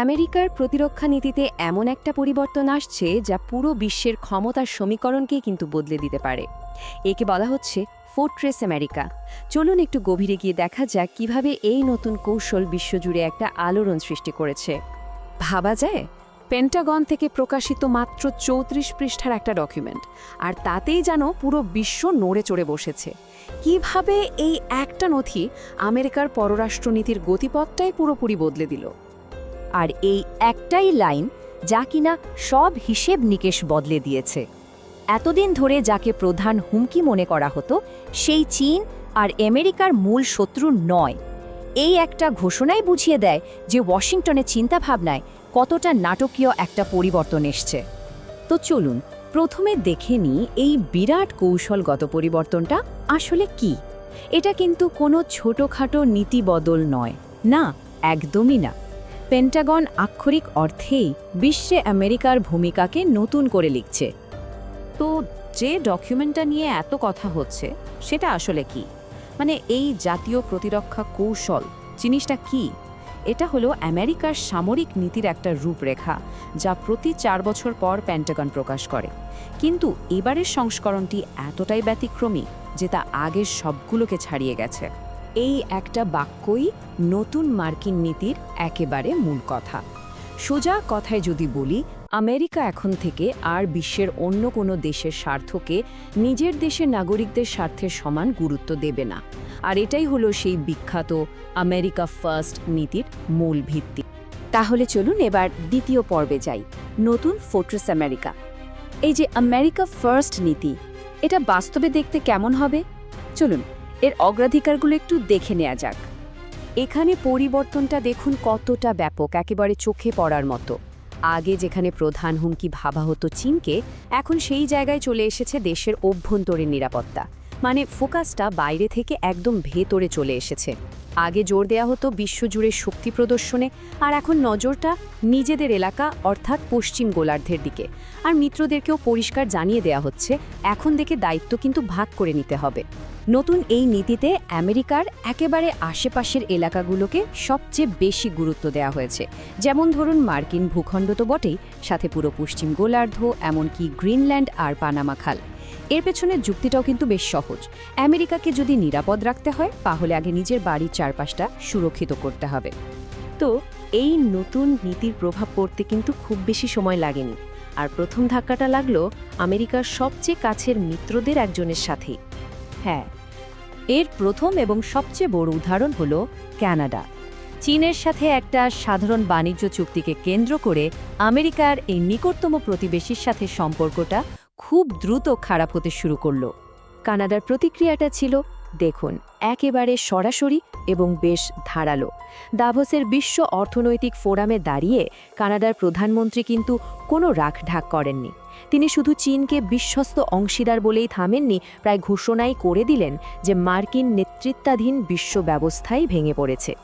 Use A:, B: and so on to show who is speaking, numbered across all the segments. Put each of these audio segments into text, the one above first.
A: আমেরিকার প্রতিরক্ষা নীতিতে এমন একটা পরিবর্তন আসছে যা পুরো বিশ্বের ক্ষমতার সমীকরণকেই কিন্তু বদলে দিতে পারে। একে বলা হচ্ছে ফোর্ট্রেস আমেরিকা। চলুন একটু গভীরে গিয়ে দেখা যাক কীভাবে এই নতুন কৌশল বিশ্বজুড়ে একটা আলোড়ন সৃষ্টি করেছে।
B: ভাবা যায়, পেন্টাগন থেকে প্রকাশিত মাত্র চৌত্রিশ পৃষ্ঠার একটা ডকুমেন্ট, আর তাতেই যেন পুরো বিশ্ব নড়ে চড়ে বসেছে। কীভাবে এই একটা নথি আমেরিকার পররাষ্ট্রনীতির গতিপথটাই পুরোপুরি বদলে দিল?
A: আর এই একটাই লাইন যা কিনা সব হিসেব নিকেশ বদলে দিয়েছে। এতদিন ধরে যাকে প্রধান হুমকি মনে করা হতো, সেই চীন আর আমেরিকার মূল শত্রু নয়। এই একটা ঘোষণাই বুঝিয়ে দেয় যে ওয়াশিংটনের চিন্তাভাবনায় কতটা নাটকীয় একটা পরিবর্তন এসছে। তো চলুন, প্রথমে দেখে নিই এই বিরাট কৌশলগত পরিবর্তনটা আসলে কি? এটা কিন্তু কোনো ছোটোখাটো নীতি বদল নয়। না, একদমই না। পেন্টাগন আক্ষরিক অর্থেই বিশ্বে আমেরিকার ভূমিকাকে নতুন করে লিখছে।
C: তো যে ডকুমেন্টটা নিয়ে এত কথা হচ্ছে, সেটা আসলে কি? মানে এই জাতীয় প্রতিরক্ষা কৌশল, জিনিসটা কি? এটা হলো আমেরিকার সামরিক নীতির একটা রূপরেখা, যা প্রতি চার বছর পর প্যান্টাগন প্রকাশ করে। কিন্তু এবারের সংস্করণটি এতটাই ব্যতিক্রমী যে তা আগের সবগুলোকে ছাড়িয়ে গেছে।
A: এই একটা বাক্যই নতুন মার্কিন নীতির একেবারে মূল কথা। সোজা কথায় যদি বলি, আমেরিকা এখন থেকে আর বিশ্বের অন্য কোনো দেশের স্বার্থকে নিজের দেশের নাগরিকদের স্বার্থের সমান গুরুত্ব দেবে না। আর এটাই হলো সেই বিখ্যাত আমেরিকা ফার্স্ট নীতির মূল ভিত্তি। তাহলে চলুন এবার দ্বিতীয় পর্বে যাই, নতুন ফোর্ট্রেস আমেরিকা। এই যে আমেরিকা ফার্স্ট নীতি, এটা বাস্তবে দেখতে কেমন হবে? চলুন এর অগ্রাধিকারগুলো একটু দেখে নেওয়া যাক। এখানে পরিবর্তনটা দেখুন কতটা ব্যাপক, একেবারে চোখে পড়ার মতো। আগে যেখানে প্রধান হুমকি ভাবা হতো চীনকে, এখন সেই জায়গায় চলে এসেছে দেশের অভ্যন্তরীণ নিরাপত্তা। মানে ফোকাসটা বাইরে থেকে একদম ভেতরে চলে এসেছে। আগে জোর দেয়া হতো বিশ্বজুড়ে শক্তি প্রদর্শনে, আর এখন নজরটা নিজেদের এলাকা, অর্থাৎ পশ্চিম গোলার্ধের দিকে। আর মিত্রদেরকেও পরিষ্কার জানিয়ে দেয়া হচ্ছে, এখন দেখে দায়িত্ব কিন্তু ভাগ করে নিতে হবে। নতুন এই নীতিতে আমেরিকার একেবারে আশেপাশের এলাকাগুলোকে সবচেয়ে বেশি গুরুত্ব দেওয়া হয়েছে। যেমন ধরুন মার্কিন ভূখণ্ড তো বটেই, সাথে পুরো পশ্চিম গোলার্ধ, এমনকি গ্রিনল্যান্ড আর পানামা খাল। এর পেছনের যুক্তিটাও কিন্তু বেশ সহজ। আমেরিকাকে যদি নিরাপদ রাখতে হয়, তাহলে আগে নিজের বাড়ির চারপাশটা সুরক্ষিত করতে হবে। তো এই নতুন নীতির প্রভাব পড়তে কিন্তু খুব বেশি সময় লাগেনি। আর প্রথম ধাক্কাটা লাগল আমেরিকার সবচেয়ে কাছের মিত্রদের একজনের সাথেই। হ্যাঁ এর প্রথম এবং সবচেয়ে বড় উদাহরণ হল কানাডা চীনের সাথে একটা সাধারণ বাণিজ্য চুক্তিকে কেন্দ্র করে আমেরিকার এই নিকটতম প্রতিবেশীর সাথে সম্পর্কটা খুব দ্রুত খারাপ হতে শুরু করল। কানাডার প্রতিক্রিয়াটা ছিল দেখুন, একেবারে সরাসরি এবং বেশ ধারালো। দাভোসের বিশ্ব অর্থনৈতিক ফোরামে দাঁড়িয়ে কানাডার প্রধানমন্ত্রী কিন্তু কোনো রাখঢাক করেননি। তিনি শুধু চীনকে বিশ্বস্ত অংশীদার বলেই থামেননি, প্রায় ঘোষণাই করে দিলেন যে মার্কিন নেতৃত্বাধীন বিশ্ব ব্যবস্থাই ভেঙে পড়েছে।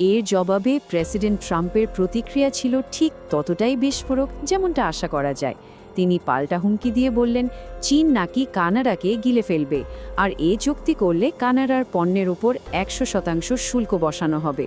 A: এর জবাবে প্রেসিডেন্ট ট্রাম্পের প্রতিক্রিয়া ছিল ঠিক ততটাই বিস্ফোরক যেমনটা আশা করা যায়। তিনি পাল্টা হুমকি দিয়ে বললেন, চীন নাকি কানাডাকে গিলে ফেলবে। আর এ চুক্তি করলে কানাডার পণ্যের ওপর একশো শতাংশ শুল্ক বসানো হবে।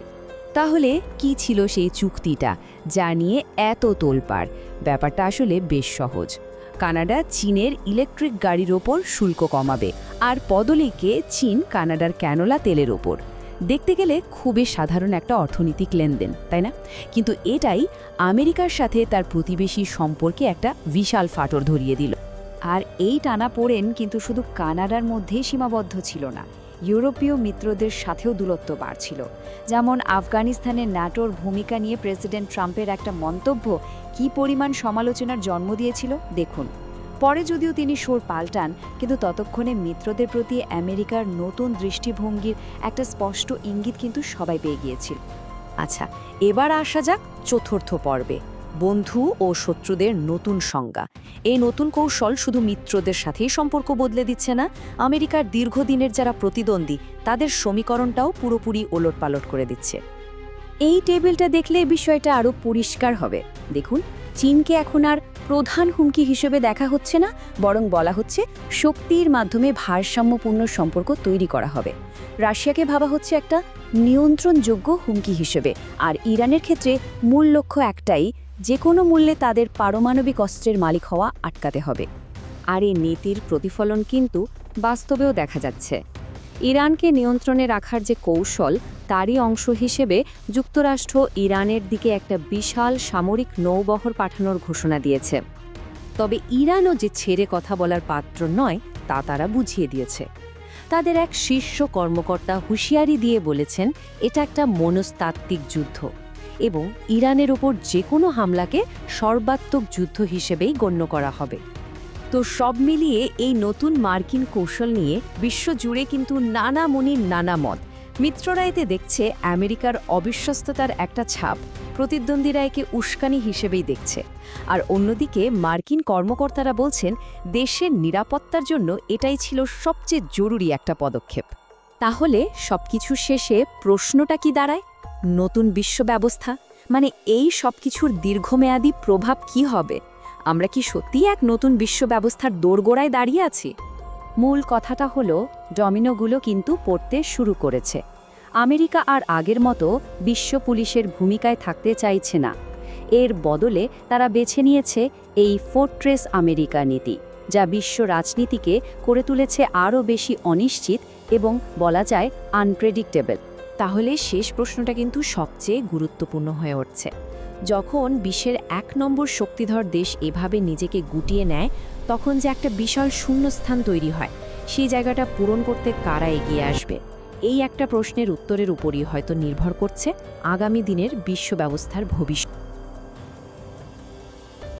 A: তাহলে কি ছিল সেই চুক্তিটা? যা নিয়ে এত তোলপাড়। ব্যাপারটা আসলে বেশ সহজ। কানাডা চীনের ইলেকট্রিক গাড়ির ওপর শুল্ক কমাবে। আর পদলিকে চীন কানাডার ক্যানোলা তেলের ওপর। দেখতে গেলে খুবই সাধারণ একটা অর্থনৈতিক লেনদেন, তাই না? কিন্তু এটাই আমেরিকার সাথে তার প্রতিবেশী সম্পর্কে একটা বিশাল ফাটর ধরিয়ে দিল। আর এই টানা পড়েন কিন্তু শুধু কানাডার মধ্যেই সীমাবদ্ধ ছিল না, ইউরোপীয় মিত্রদের সাথেও দূরত্ব বাড়ছিল। যেমন আফগানিস্তানের ন্যাটোর ভূমিকা নিয়ে প্রেসিডেন্ট ট্রাম্পের একটা মন্তব্য, কী পরিমাণ সমালোচনার জন্ম দিয়েছিল? দেখুন। পরে যদিও তিনি সুর পাল্টান, কিন্তু ততক্ষণে মিত্রদের প্রতি আমেরিকার নতুন দৃষ্টিভঙ্গির একটা স্পষ্ট ইঙ্গিত কিন্তু সবাই পেয়ে গিয়েছিল। আচ্ছা এবার আসা যাক চতুর্থ পর্বে, বন্ধু ও শত্রুদের নতুন সংজ্ঞা। এই নতুন কৌশল শুধু মিত্রদের সাথেই সম্পর্ক বদলে দিচ্ছে না, আমেরিকার দীর্ঘদিনের যারা প্রতিদ্বন্দ্বী, তাদের সমীকরণটাও পুরোপুরি ওলটপালট করে দিচ্ছে। এই টেবিলটা দেখলে বিষয়টা আরও পরিষ্কার হবে। দেখুন। চীনকে এখন আর প্রধান হুমকি হিসেবে দেখা হচ্ছে না, বরং বলা হচ্ছে শক্তির মাধ্যমে ভারসাম্যপূর্ণ সম্পর্ক তৈরি করা হবে। রাশিয়াকে ভাবা হচ্ছে একটা নিয়ন্ত্রণযোগ্য হুমকি হিসেবে, আর ইরানের ক্ষেত্রে মূল লক্ষ্য একটাই, যে কোনো মূল্যে তাদের পারমাণবিক অস্ত্রের মালিক হওয়া আটকাতে হবে।
B: আর এই নীতির প্রতিফলন কিন্তু বাস্তবেও দেখা যাচ্ছে। ইরানকে নিয়ন্ত্রণে রাখার যে কৌশল তারই অংশ হিসেবে যুক্তরাষ্ট্র ইরানের দিকে একটা বিশাল সামরিক নৌবহর পাঠানোর ঘোষণা দিয়েছে। তবে ইরানও যে ছেড়ে কথা বলার পাত্র নয়, তা তারা বুঝিয়ে দিয়েছে। তাদের এক শীর্ষ কর্মকর্তা হুঁশিয়ারি দিয়ে বলেছেন, এটা একটা মনস্তাত্ত্বিক যুদ্ধ এবং ইরানের ওপর যে কোনো হামলাকে সর্বাত্মক যুদ্ধ হিসেবেই গণ্য করা হবে। তো সব মিলিয়ে এই নতুন মার্কিন কৌশল নিয়ে বিশ্বজুড়ে কিন্তু নানা মনির নানা মত। মিত্ররা এতে দেখছে আমেরিকার অবিশ্বস্ততার একটা ছাপ। প্রতিদ্বন্দ্বীরা একে উস্কানি হিসেবেই দেখছে। আর অন্যদিকে মার্কিন কর্মকর্তারা বলছেন, দেশের নিরাপত্তার জন্য এটাই ছিল সবচেয়ে জরুরি একটা পদক্ষেপ। তাহলে সবকিছু শেষে প্রশ্নটা কি দাঁড়ায়? নতুন বিশ্ব ব্যবস্থা? মানে এই সবকিছুর দীর্ঘমেয়াদী প্রভাব কি হবে? আমরা কি সত্যিই এক নতুন বিশ্ব ব্যবস্থার দোরগোড়ায় দাঁড়িয়ে আছি? মূল কথাটা হলো, ডমিনোগুলো কিন্তু পড়তে শুরু করেছে। আমেরিকা আর আগের মতো বিশ্ব পুলিশের ভূমিকায় থাকতে চাইছে না। এর বদলে তারা বেছে নিয়েছে এই ফোর্ট্রেস আমেরিকা নীতি, যা বিশ্ব রাজনীতিকে করে তুলেছে আরও বেশি অনিশ্চিত এবং বলা যায় আনপ্রেডিক্টেবল তাহলে শেষ প্রশ্নটা কিন্তু সবচেয়ে গুরুত্বপূর্ণ হয়ে উঠছে। যখন বিশ্বের এক নম্বর শক্তিধর দেশ এভাবে নিজেকে গুটিয়ে নেয়, তখন যে একটা বিশাল শূন্যস্থান তৈরি হয়, সেই জায়গাটা পূরণ করতে কারা এগিয়ে আসবে? এই একটা প্রশ্নের উত্তরের উপরই হয়তো নির্ভর করছে আগামী দিনের বিশ্ব ব্যবস্থার ভবিষ্যৎ।